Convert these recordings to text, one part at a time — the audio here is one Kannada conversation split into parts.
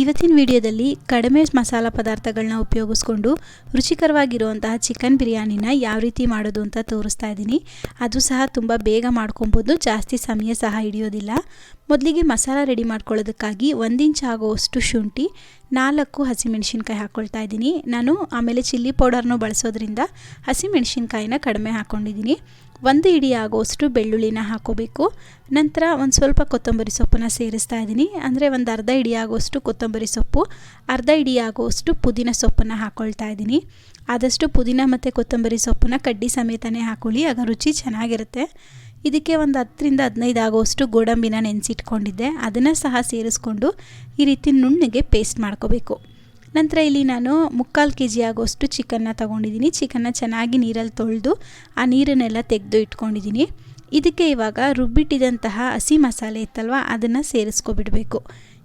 ಇವತ್ತಿನ ವಿಡಿಯೋದಲ್ಲಿ ಕಡಿಮೆ ಮಸಾಲ ಪದಾರ್ಥಗಳನ್ನ ಉಪಯೋಗಿಸ್ಕೊಂಡು ರುಚಿಕರವಾಗಿರುವಂತಹ ಚಿಕನ್ ಬಿರಿಯಾನಿನ ಯಾವ ರೀತಿ ಮಾಡೋದು ಅಂತ ತೋರಿಸ್ತಾ ಇದ್ದೀನಿ. ಅದು ಸಹ ತುಂಬ ಬೇಗ ಮಾಡ್ಕೊಬೋದು, ಜಾಸ್ತಿ ಸಮಯ ಸಹ ಹಿಡಿಯೋದಿಲ್ಲ. ಮೊದಲಿಗೆ ಮಸಾಲ ರೆಡಿ ಮಾಡ್ಕೊಳ್ಳೋದಕ್ಕಾಗಿ ಒಂದು ಇಂಚ್ ಆಗುವಷ್ಟು ಶುಂಠಿ, ನಾಲ್ಕು ಹಸಿಮೆಣಸಿನ್ಕಾಯಿ ಹಾಕ್ಕೊಳ್ತಾ ಇದ್ದೀನಿ. ನಾನು ಆಮೇಲೆ ಚಿಲ್ಲಿ ಪೌಡರ್ನೂ ಬಳಸೋದ್ರಿಂದ ಹಸಿಮೆಣಸಿನ್ಕಾಯಿನ ಕಡಿಮೆ ಹಾಕ್ಕೊಂಡಿದ್ದೀನಿ ಒಂದು ಇಡಿ ಆಗೋಷ್ಟು ಬೆಳ್ಳುಳ್ಳಿನ ಹಾಕೋಬೇಕು. ನಂತರ ಒಂದು ಸ್ವಲ್ಪ ಕೊತ್ತಂಬರಿ ಸೊಪ್ಪನ್ನ ಸೇರಿಸ್ತಾ ಇದ್ದೀನಿ. ಅಂದರೆ ಒಂದು ಅರ್ಧ ಇಡಿ ಆಗೋಷ್ಟು ಕೊತ್ತಂಬರಿ ಸೊಪ್ಪು, ಅರ್ಧ ಇಡಿ ಆಗೋಷ್ಟು ಪುದೀನ ಸೊಪ್ಪನ್ನು ಹಾಕ್ಕೊಳ್ತಾ ಇದ್ದೀನಿ. ಆದಷ್ಟು ಪುದೀನ ಮತ್ತು ಕೊತ್ತಂಬರಿ ಸೊಪ್ಪನ್ನ ಕಡ್ಡಿ ಸಮೇತನೇ ಹಾಕೊಳ್ಳಿ, ಆಗ ರುಚಿ ಚೆನ್ನಾಗಿರುತ್ತೆ. ಇದಕ್ಕೆ ಒಂದು ಹತ್ತರಿಂದ ಹದಿನೈದು ಆಗೋಷ್ಟು ಗೋಡಂಬಿನ ನೆನೆಸಿಟ್ಕೊಂಡಿದ್ದೆ. ಅದನ್ನು ಸಹ ಸೇರಿಸ್ಕೊಂಡು ಈ ರೀತಿ ನುಣ್ಣಗೆ ಪೇಸ್ಟ್ ಮಾಡ್ಕೋಬೇಕು. ನಂತರ ಇಲ್ಲಿ ನಾನು ಮುಕ್ಕಾಲು ಕೆ ಜಿ ಆಗೋಷ್ಟು ಚಿಕನ್ನ ತೊಗೊಂಡಿದ್ದೀನಿ. ಚಿಕನ್ನ ಚೆನ್ನಾಗಿ ನೀರಲ್ಲಿ ತೊಳೆದು ಆ ನೀರನ್ನೆಲ್ಲ ತೆಗೆದು ಇಟ್ಕೊಂಡಿದ್ದೀನಿ. ಇದಕ್ಕೆ ಇವಾಗ ರುಬ್ಬಿಟ್ಟಿದಂತಹ ಹಸಿ ಮಸಾಲೆ ಇತ್ತಲ್ವ, ಅದನ್ನು ಸೇರಿಸ್ಕೊಬಿಡಬೇಕು.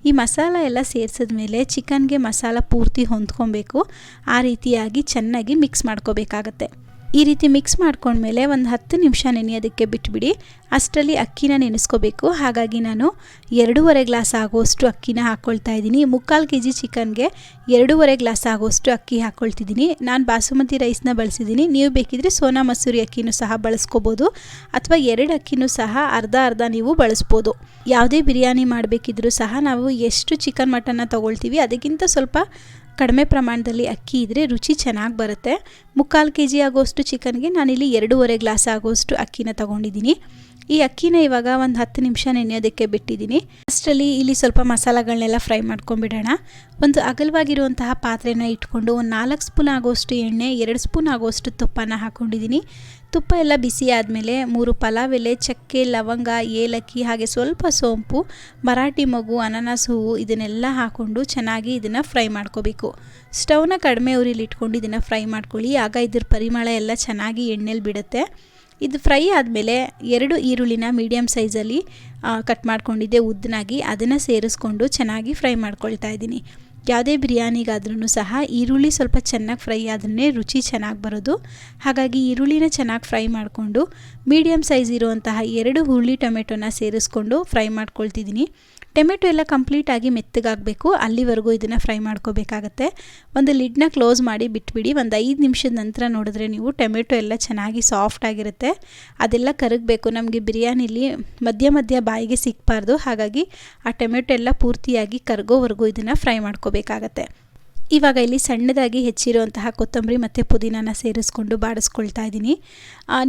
ಈ ಮಸಾಲ ಎಲ್ಲ ಸೇರಿಸಿದ ಮೇಲೆ ಚಿಕನ್ಗೆ ಮಸಾಲ ಪೂರ್ತಿ ಹೊಂದ್ಕೊಬೇಕು. ಆ ರೀತಿಯಾಗಿ ಚೆನ್ನಾಗಿ ಮಿಕ್ಸ್ ಮಾಡ್ಕೋಬೇಕಾಗತ್ತೆ. ಈ ರೀತಿ ಮಿಕ್ಸ್ ಮಾಡ್ಕೊಂಡ್ಮೇಲೆ ಒಂದು ಹತ್ತು ನಿಮಿಷ ನೆನೆಯೋದಕ್ಕೆ ಬಿಟ್ಬಿಡಿ. ಅಷ್ಟರಲ್ಲಿ ಅಕ್ಕಿನ ನೆನೆಸ್ಕೋಬೇಕು. ಹಾಗಾಗಿ ನಾನು ಎರಡೂವರೆ ಗ್ಲಾಸ್ ಆಗೋಷ್ಟು ಅಕ್ಕಿನ ಹಾಕ್ಕೊಳ್ತಾ ಇದ್ದೀನಿ. ಮುಕ್ಕಾಲು ಕೆ ಜಿ ಚಿಕನ್ಗೆ ಎರಡೂವರೆ ಗ್ಲಾಸ್ ಆಗೋಷ್ಟು ಅಕ್ಕಿ ಹಾಕ್ಕೊಳ್ತಿದ್ದೀನಿ ನಾನು ಬಾಸುಮತಿ ರೈಸ್ನ ಬಳಸಿದ್ದೀನಿ. ನೀವು ಬೇಕಿದ್ರೆ ಸೋನಾ ಮಸೂರಿ ಅಕ್ಕಿನೂ ಸಹ ಬಳಸ್ಕೋಬೋದು. ಅಥವಾ ಎರಡು ಅಕ್ಕಿನೂ ಸಹ ಅರ್ಧ ಅರ್ಧ ನೀವು ಬಳಸ್ಬೋದು. ಯಾವುದೇ ಬಿರಿಯಾನಿ ಮಾಡಬೇಕಿದ್ರೂ ಸಹ ನಾವು ಎಷ್ಟು ಚಿಕನ್ ಮಟನ್ನ ತೊಗೊಳ್ತೀವಿ, ಅದಕ್ಕಿಂತ ಸ್ವಲ್ಪ ಕಡಿಮೆ ಪ್ರಮಾಣದಲ್ಲಿ ಅಕ್ಕಿ ಇದ್ದರೆ ರುಚಿ ಚೆನ್ನಾಗಿ ಬರುತ್ತೆ. ಮುಕ್ಕಾಲು ಕೆ ಜಿ ಆಗೋಷ್ಟು ಚಿಕನ್ಗೆ ನಾನಿಲ್ಲಿ ಎರಡೂವರೆ ಗ್ಲಾಸ್ ಆಗೋಷ್ಟು ಅಕ್ಕಿನ ತೊಗೊಂಡಿದ್ದೀನಿ. ಈ ಅಕ್ಕಿನ ಇವಾಗ ಒಂದು ಹತ್ತು ನಿಮಿಷ ನೆನೆಯೋದಕ್ಕೆ ಬಿಟ್ಟಿದ್ದೀನಿ. ಅಷ್ಟರಲ್ಲಿ ಇಲ್ಲಿ ಸ್ವಲ್ಪ ಮಸಾಲಗಳನ್ನೆಲ್ಲ ಫ್ರೈ ಮಾಡ್ಕೊಂಡ್ಬಿಡೋಣ. ಒಂದು ಅಗಲವಾಗಿರುವಂತಹ ಪಾತ್ರೆನ ಇಟ್ಕೊಂಡು ಒಂದು ನಾಲ್ಕು ಸ್ಪೂನ್ ಆಗೋಷ್ಟು ಎಣ್ಣೆ, ಎರಡು ಸ್ಪೂನ್ ಆಗೋಷ್ಟು ತುಪ್ಪನ ಹಾಕ್ಕೊಂಡಿದ್ದೀನಿ ತುಪ್ಪ ಎಲ್ಲ ಬಿಸಿ ಆದಮೇಲೆ ಮೂರು ಪಲಾವ್, ಎಲೆ, ಚಕ್ಕೆ, ಲವಂಗ, ಏಲಕ್ಕಿ ಹಾಗೆ ಸ್ವಲ್ಪ ಸೋಂಪು, ಮರಾಠಿ ಮಗು, ಅನಾನಸ್ ಹೂವು ಇದನ್ನೆಲ್ಲ ಹಾಕ್ಕೊಂಡು ಚೆನ್ನಾಗಿ ಇದನ್ನು ಫ್ರೈ ಮಾಡ್ಕೋಬೇಕು. ಸ್ಟವ್ನ ಕಡಿಮೆ ಉರಿಲಿ ಇಟ್ಕೊಂಡು ಇದನ್ನು ಫ್ರೈ ಮಾಡ್ಕೊಳ್ಳಿ. ಆಗ ಇದ್ರ ಪರಿಮಳ ಎಲ್ಲ ಚೆನ್ನಾಗಿ ಎಣ್ಣೆಲಿ ಬಿಡುತ್ತೆ. ಇದು ಫ್ರೈ ಆದಮೇಲೆ ಎರಡು ಈರುಳ್ಳಿನ ಮೀಡಿಯಮ್ ಸೈಜಲ್ಲಿ ಕಟ್ ಮಾಡ್ಕೊಂಡಿದ್ದೆ ಉದ್ದನಾಗಿ ಅದನ್ನು ಸೇರಿಸ್ಕೊಂಡು ಚೆನ್ನಾಗಿ ಫ್ರೈ ಮಾಡ್ಕೊಳ್ತಾ ಇದ್ದೀನಿ. ಯಾವುದೇ ಬಿರಿಯಾನಿಗಾದ್ರೂ ಸಹ ಈರುಳ್ಳಿ ಸ್ವಲ್ಪ ಚೆನ್ನಾಗಿ ಫ್ರೈ ಆದ್ರೇ ರುಚಿ ಚೆನ್ನಾಗಿ ಬರೋದು. ಹಾಗಾಗಿ ಈರುಳ್ಳಿನ ಚೆನ್ನಾಗಿ ಫ್ರೈ ಮಾಡಿಕೊಂಡು ಮೀಡಿಯಮ್ ಸೈಜ್ ಇರುವಂತಹ ಎರಡು ಹುರುಳಿ ಟೊಮೆಟೊನ ಸೇರಿಸ್ಕೊಂಡು ಫ್ರೈ ಮಾಡ್ಕೊಳ್ತಿದ್ದೀನಿ. ಟೊಮೆಟೊ ಎಲ್ಲ ಕಂಪ್ಲೀಟಾಗಿ ಮೆತ್ತಗಾಗಬೇಕು. ಅಲ್ಲಿವರೆಗೂ ಇದನ್ನು ಫ್ರೈ ಮಾಡ್ಕೋಬೇಕಾಗತ್ತೆ. ಒಂದು ಲಿಡ್ನ ಕ್ಲೋಸ್ ಮಾಡಿ ಬಿಟ್ಬಿಡಿ. ಒಂದು ಐದು ನಿಮಿಷದ ನಂತರ ನೋಡಿದ್ರೆ ನೀವು ಟೊಮೆಟೊ ಎಲ್ಲ ಚೆನ್ನಾಗಿ ಸಾಫ್ಟ್ ಆಗಿರುತ್ತೆ. ಅದೆಲ್ಲ ಕರಗಬೇಕು. ನಮಗೆ ಬಿರಿಯಾನಿಲಿ ಮಧ್ಯ ಮಧ್ಯ ಬಾಯಿಗೆ ಸಿಗಬಾರ್ದು. ಹಾಗಾಗಿ ಆ ಟೊಮೆಟೊ ಎಲ್ಲ ಪೂರ್ತಿಯಾಗಿ ಕರಗೋವರೆಗೂ ಇದನ್ನು ಫ್ರೈ ಮಾಡ್ಕೋಬೇಕಾಗತ್ತೆ. ಇವಾಗ ಇಲ್ಲಿ ಸಣ್ಣದಾಗಿ ಹೆಚ್ಚಿರುವಂತಹ ಕೊತ್ತಂಬರಿ ಮತ್ತು ಪುದೀನಾನ ಸೇರಿಸ್ಕೊಂಡು ಬಾಡಿಸ್ಕೊಳ್ತಾ ಇದ್ದೀನಿ.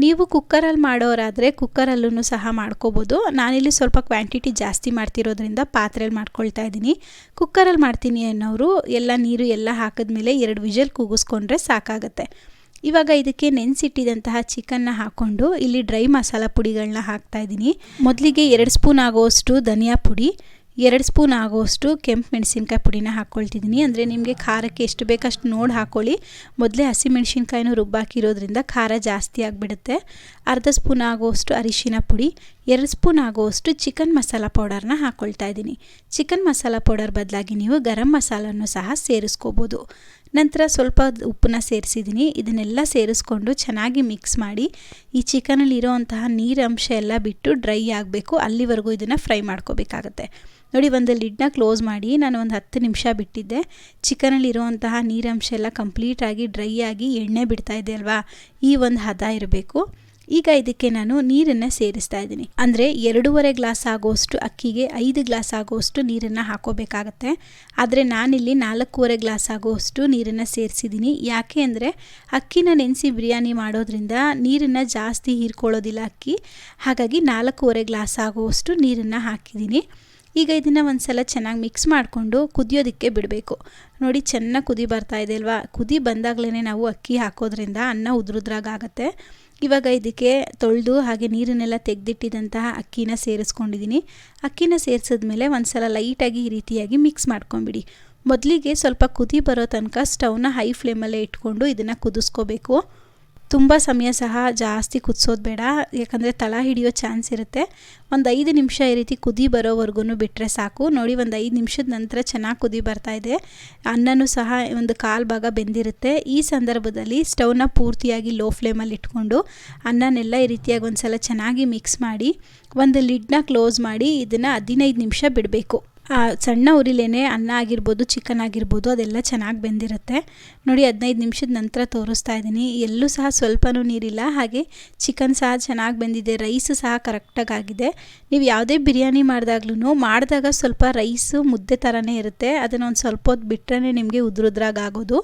ನೀವು ಕುಕ್ಕರಲ್ಲಿ ಮಾಡೋರಾದರೆ ಕುಕ್ಕರಲ್ಲೂ ಸಹ ಮಾಡ್ಕೋಬೋದು. ನಾನಿಲ್ಲಿ ಸ್ವಲ್ಪ ಕ್ವಾಂಟಿಟಿ ಜಾಸ್ತಿ ಮಾಡ್ತಿರೋದ್ರಿಂದ ಪಾತ್ರೆಯಲ್ಲಿ ಮಾಡ್ಕೊಳ್ತಾ ಇದ್ದೀನಿ. ಕುಕ್ಕರಲ್ಲಿ ಮಾಡ್ತೀನಿ ಅನ್ನೋರು ಎಲ್ಲ ನೀರು ಎಲ್ಲ ಹಾಕಿದ್ಮೇಲೆ ಎರಡು ವಿಜಲ್ ಕೂಗಿಸ್ಕೊಂಡ್ರೆ ಸಾಕಾಗತ್ತೆ. ಇವಾಗ ಇದಕ್ಕೆ ನೆನೆಸಿಟ್ಟಿದಂತಹ ಚಿಕನ್ನ ಹಾಕ್ಕೊಂಡು ಇಲ್ಲಿ ಡ್ರೈ ಮಸಾಲ ಪುಡಿಗಳನ್ನ ಹಾಕ್ತಾ ಇದ್ದೀನಿ. ಮೊದಲಿಗೆ ಎರಡು ಸ್ಪೂನ್ ಆಗೋಷ್ಟು ಧನಿಯಾ ಪುಡಿ ಎರಡು ಸ್ಪೂನ್ ಆಗೋಷ್ಟು ಕೆಂಪು ಮೆಣಸಿನ್ಕಾಯಿ ಪುಡಿನ ಹಾಕ್ಕೊಳ್ತಿದ್ದೀನಿ. ಅಂದರೆ ನಿಮಗೆ ಖಾರಕ್ಕೆ ಎಷ್ಟು ಬೇಕಷ್ಟು ನೋಡಿ ಹಾಕ್ಕೊಳ್ಳಿ. ಮೊದಲೇ ಹಸಿಮೆಣ್ಸಿನ್ಕಾಯಿನೂ ರುಬ್ಬಾಕಿರೋದ್ರಿಂದ ಖಾರ ಜಾಸ್ತಿ ಆಗಿಬಿಡುತ್ತೆ. ಅರ್ಧ ಸ್ಪೂನ್ ಆಗೋಷ್ಟು ಅರಿಶಿನ ಪುಡಿ, ಎರಡು ಸ್ಪೂನ್ ಆಗೋಷ್ಟು ಚಿಕನ್ ಮಸಾಲ ಪೌಡರ್ನ ಹಾಕ್ಕೊಳ್ತಾ ಇದ್ದೀನಿ. ಚಿಕನ್ ಮಸಾಲ ಪೌಡರ್ ಬದಲಾಗಿ ನೀವು ಗರಂ ಮಸಾಲನ್ನು ಸಹ ಸೇರಿಸ್ಕೋಬೋದು. ನಂತರ ಸ್ವಲ್ಪ ಉಪ್ಪನ್ನ ಸೇರಿಸಿದ್ದೀನಿ. ಇದನ್ನೆಲ್ಲ ಸೇರಿಸ್ಕೊಂಡು ಚೆನ್ನಾಗಿ ಮಿಕ್ಸ್ ಮಾಡಿ ಈ ಚಿಕನಲ್ಲಿರೋ ಅಂತಹ ನೀರಂಶ ಎಲ್ಲ ಬಿಟ್ಟು ಡ್ರೈ ಆಗಬೇಕು. ಅಲ್ಲಿವರೆಗೂ ಇದನ್ನು ಫ್ರೈ ಮಾಡ್ಕೋಬೇಕಾಗತ್ತೆ. ನೋಡಿ, ಒಂದು ಲಿಡ್ನ ಕ್ಲೋಸ್ ಮಾಡಿ ನಾನು ಒಂದು ಹತ್ತು ನಿಮಿಷ ಬಿಟ್ಟಿದ್ದೆ. ಚಿಕನಲ್ಲಿರುವಂತಹ ನೀರಂಶ ಎಲ್ಲ ಕಂಪ್ಲೀಟಾಗಿ ಡ್ರೈ ಆಗಿ ಎಣ್ಣೆ ಬಿಡ್ತಾ ಇದೆ ಅಲ್ವಾ? ಈ ಒಂದು ಹದ ಇರಬೇಕು. ಈಗ ಇದಕ್ಕೆ ನಾನು ನೀರನ್ನು ಸೇರಿಸ್ತಾ ಇದ್ದೀನಿ. ಅಂದರೆ ಎರಡೂವರೆ ಗ್ಲಾಸ್ ಆಗೋಷ್ಟು ಅಕ್ಕಿಗೆ ಐದು ಗ್ಲಾಸ್ ಆಗೋಷ್ಟು ನೀರನ್ನು ಹಾಕೋಬೇಕಾಗತ್ತೆ. ಆದರೆ ನಾನಿಲ್ಲಿ ನಾಲ್ಕೂವರೆ ಗ್ಲಾಸ್ ಆಗೋಷ್ಟು ನೀರನ್ನು ಸೇರಿಸಿದ್ದೀನಿ. ಯಾಕೆ ಅಂದರೆ ಅಕ್ಕಿನ ನೆನೆಸಿ ಬಿರಿಯಾನಿ ಮಾಡೋದ್ರಿಂದ ನೀರನ್ನು ಜಾಸ್ತಿ ಹೀರ್ಕೊಳ್ಳೋದಿಲ್ಲ ಅಕ್ಕಿ. ಹಾಗಾಗಿ ನಾಲ್ಕೂವರೆ ಗ್ಲಾಸ್ ಆಗುವಷ್ಟು ನೀರನ್ನು ಹಾಕಿದ್ದೀನಿ. ಈಗ ಇದನ್ನು ಒಂದು ಸಲ ಚೆನ್ನಾಗಿ ಮಿಕ್ಸ್ ಮಾಡಿಕೊಂಡು ಕುದಿಯೋದಕ್ಕೆ ಬಿಡಬೇಕು. ನೋಡಿ ಚೆನ್ನಾಗಿ ಕುದಿ ಬರ್ತಾ ಇದೆ ಅಲ್ವಾ? ಕುದಿ ಬಂದಾಗಲೇ ನಾವು ಅಕ್ಕಿ ಹಾಕೋದ್ರಿಂದ ಅನ್ನ ಉದ್ರುದ್ರಾಗತ್ತೆ ಇವಾಗ ಇದಕ್ಕೆ ತೊಳೆದು ಹಾಗೆ ನೀರನ್ನೆಲ್ಲ ತೆಗೆದಿಟ್ಟಿದಂತಹ ಅಕ್ಕಿನ ಸೇರಿಸ್ಕೊಂಡಿದ್ದೀನಿ. ಅಕ್ಕಿನ ಸೇರಿಸಿದ್ಮೇಲೆ ಒಂದು ಸಲ ಲೈಟಾಗಿ ಈ ರೀತಿಯಾಗಿ ಮಿಕ್ಸ್ ಮಾಡ್ಕೊಂಬಿಡಿ. ಮೊದಲಿಗೆ ಸ್ವಲ್ಪ ಕುದಿ ಬರೋ ತನಕ ಸ್ಟವ್ನ ಹೈ ಫ್ಲೇಮಲ್ಲೇ ಇಟ್ಕೊಂಡು ಇದನ್ನು ಕುದಿಸ್ಕೋಬೇಕು. ತುಂಬ ಸಮಯ ಸಹ ಜಾಸ್ತಿ ಕುದಿಸೋದು ಬೇಡ. ಯಾಕಂದರೆ ತಳ ಹಿಡಿಯೋ ಚಾನ್ಸ್ ಇರುತ್ತೆ. ಒಂದು ಐದು ನಿಮಿಷ ಈ ರೀತಿ ಕುದಿ ಬರೋವರೆಗೂ ಬಿಟ್ಟರೆ ಸಾಕು. ನೋಡಿ ಒಂದು ಐದು ನಿಮಿಷದ ನಂತರ ಚೆನ್ನಾಗಿ ಕುದಿ ಬರ್ತಾ ಇದೆ. ಅನ್ನನೂ ಸಹ ಒಂದು ಕಾಲು ಭಾಗ ಬೆಂದಿರುತ್ತೆ. ಈ ಸಂದರ್ಭದಲ್ಲಿ ಸ್ಟವ್ನ ಪೂರ್ತಿಯಾಗಿ ಲೋ ಫ್ಲೇಮಲ್ಲಿ ಇಟ್ಕೊಂಡು ಅನ್ನನೆಲ್ಲ ಈ ರೀತಿಯಾಗಿ ಒಂದು ಸಲ ಚೆನ್ನಾಗಿ ಮಿಕ್ಸ್ ಮಾಡಿ, ಒಂದು ಲಿಡ್ನ ಕ್ಲೋಸ್ ಮಾಡಿ, ಇದನ್ನು ಹದಿನೈದು ನಿಮಿಷ ಬಿಡಬೇಕು. ಸಣ್ಣ ಉರಿಲೇನೆ ಅನ್ನ ಆಗಿರ್ಬೋದು ಚಿಕನ್ ಆಗಿರ್ಬೋದು, ಅದೆಲ್ಲ ಚೆನ್ನಾಗಿ ಬೆಂದಿರುತ್ತೆ. ನೋಡಿ, ಹದಿನೈದು ನಿಮಿಷದ ನಂತರ ತೋರಿಸ್ತಾ ಇದ್ದೀನಿ. ಎಲ್ಲೂ ಸಹ ಸ್ವಲ್ಪನೂ ನೀರಿಲ್ಲ. ಹಾಗೆ ಚಿಕನ್ ಸಹ ಚೆನ್ನಾಗಿ ಬೆಂದಿದೆ. ರೈಸ್ ಸಹ ಕರೆಕ್ಟಾಗಿ ಆಗಿದೆ. ನೀವು ಯಾವುದೇ ಬಿರಿಯಾನಿ ಮಾಡಿದಾಗ್ಲೂ ಮಾಡಿದಾಗ ಸ್ವಲ್ಪ ರೈಸು ಮುದ್ದೆ ಥರನೇ ಇರುತ್ತೆ. ಅದನ್ನು ಒಂದು ಸ್ವಲ್ಪ ಹೊತ್ತು ಬಿಟ್ಟರೆ ನಿಮಗೆ ಉದುರುದ್ರಾಗ ಆಗೋದು.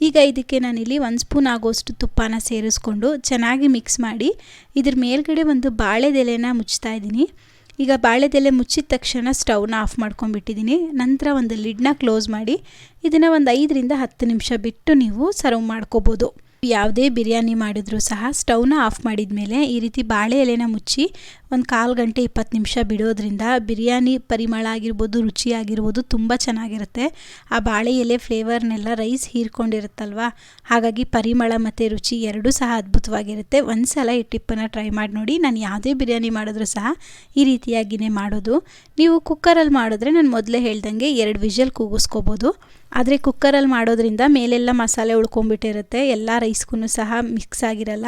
ಈಗ ಇದಕ್ಕೆ ನಾನಿಲ್ಲಿ ಒಂದು ಸ್ಪೂನ್ ಆಗೋಷ್ಟು ತುಪ್ಪನ ಸೇರಿಸ್ಕೊಂಡು ಚೆನ್ನಾಗಿ ಮಿಕ್ಸ್ ಮಾಡಿ ಇದ್ರ ಮೇಲ್ಗಡೆ ಒಂದು ಬಾಳೆದೆಲೆನ ಮುಚ್ತಾ ಇದ್ದೀನಿ. ಈಗ ಬಾಳೆದೆಲೆ ಮುಚ್ಚಿದ ತಕ್ಷಣ ಸ್ಟೌವ್ನ ಆಫ್ ಮಾಡ್ಕೊಂಡ್ಬಿಟ್ಟಿದ್ದೀನಿ. ನಂತರ ಒಂದು ಲಿಡ್ನ ಕ್ಲೋಸ್ ಮಾಡಿ, ಇದನ್ನು ಒಂದು ಐದರಿಂದ ಹತ್ತು ನಿಮಿಷ ಬಿಟ್ಟು ನೀವು ಸರ್ವ್ ಮಾಡ್ಕೋಬೋದು. ಯಾವುದೇ ಬಿರಿಯಾನಿ ಮಾಡಿದ್ರೂ ಸಹ ಸ್ಟವ್ನ ಆಫ್ ಮಾಡಿದ ಮೇಲೆ ಈ ರೀತಿ ಬಾಳೆ ಎಲೆನ ಮುಚ್ಚಿ ಒಂದು ಕಾಲು ಗಂಟೆ ಇಪ್ಪತ್ತು ನಿಮಿಷ ಬಿಡೋದ್ರಿಂದ ಬಿರಿಯಾನಿ ಪರಿಮಳ ಆಗಿರ್ಬೋದು, ರುಚಿ ಆಗಿರ್ಬೋದು ತುಂಬ ಚೆನ್ನಾಗಿರುತ್ತೆ. ಆ ಬಾಳೆ ಎಲೆ ಫ್ಲೇವರ್ನೆಲ್ಲ ರೈಸ್ ಹೀರ್ಕೊಂಡಿರುತ್ತಲ್ವ? ಹಾಗಾಗಿ ಪರಿಮಳ ಮತ್ತು ರುಚಿ ಎರಡೂ ಸಹ ಅದ್ಭುತವಾಗಿರುತ್ತೆ. ಒಂದು ಸಲ ಈ ಟಿಪ್ಪನ್ನು ಟ್ರೈ ಮಾಡಿ ನೋಡಿ. ನಾನು ಯಾವುದೇ ಬಿರಿಯಾನಿ ಮಾಡಿದ್ರೂ ಸಹ ಈ ರೀತಿಯಾಗಿಯೇ ಮಾಡೋದು. ನೀವು ಕುಕ್ಕರಲ್ಲಿ ಮಾಡಿದ್ರೆ ನಾನು ಮೊದಲೇ ಹೇಳ್ದಂಗೆ ಎರಡು ವಿಷಲ್ ಕೂಗಿಸ್ಕೋಬೋದು. ಆದರೆ ಕುಕ್ಕರಲ್ಲಿ ಮಾಡೋದ್ರಿಂದ ಮೇಲೆಲ್ಲ ಮಸಾಲೆ ಉಳ್ಕೊಂಬಿಟ್ಟಿರುತ್ತೆ ಎಲ್ಲ ರೈಸ್ಗೂ ಸಹ ಮಿಕ್ಸ್ ಆಗಿರಲ್ಲ.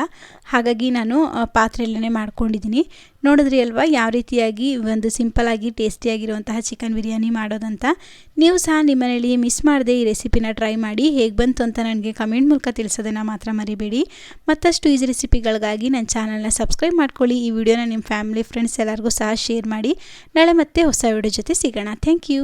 ಹಾಗಾಗಿ ನಾನು ಪಾತ್ರೆಯಲ್ಲೇ ಮಾಡ್ಕೊಂಡಿದ್ದೀನಿ ನೋಡಿದ್ರಿ ಅಲ್ವಾ, ಯಾವ ರೀತಿಯಾಗಿ ಒಂದು ಸಿಂಪಲಾಗಿ ಟೇಸ್ಟಿಯಾಗಿರುವಂತಹ ಚಿಕನ್ ಬಿರಿಯಾನಿ ಮಾಡೋದಂತ. ನೀವು ಸಹ ನಿಮ್ಮ ಮಿಸ್ ಮಾಡದೆ ಈ ರೆಸಿಪಿನ ಟ್ರೈ ಮಾಡಿ, ಹೇಗೆ ಬಂತು ಅಂತ ನನಗೆ ಕಮೆಂಟ್ ಮೂಲಕ ತಿಳಿಸೋದನ್ನು ಮಾತ್ರ ಮರಿಬೇಡಿ. ಮತ್ತಷ್ಟು ಈಸಿ ರೆಸಿಪಿಗಳಿಗಾಗಿ ನನ್ನ ಚಾನಲ್ನ ಸಬ್ಸ್ಕ್ರೈಬ್ ಮಾಡ್ಕೊಳ್ಳಿ. ಈ ವಿಡಿಯೋನ ನಿಮ್ಮ ಫ್ಯಾಮಿಲಿ ಫ್ರೆಂಡ್ಸ್ ಎಲ್ಲರಿಗೂ ಸಹ ಶೇರ್ ಮಾಡಿ. ನಾಳೆ ಮತ್ತೆ ಹೊಸ ವಿಡಿಯೋ ಜೊತೆ ಸಿಗೋಣ. Thank you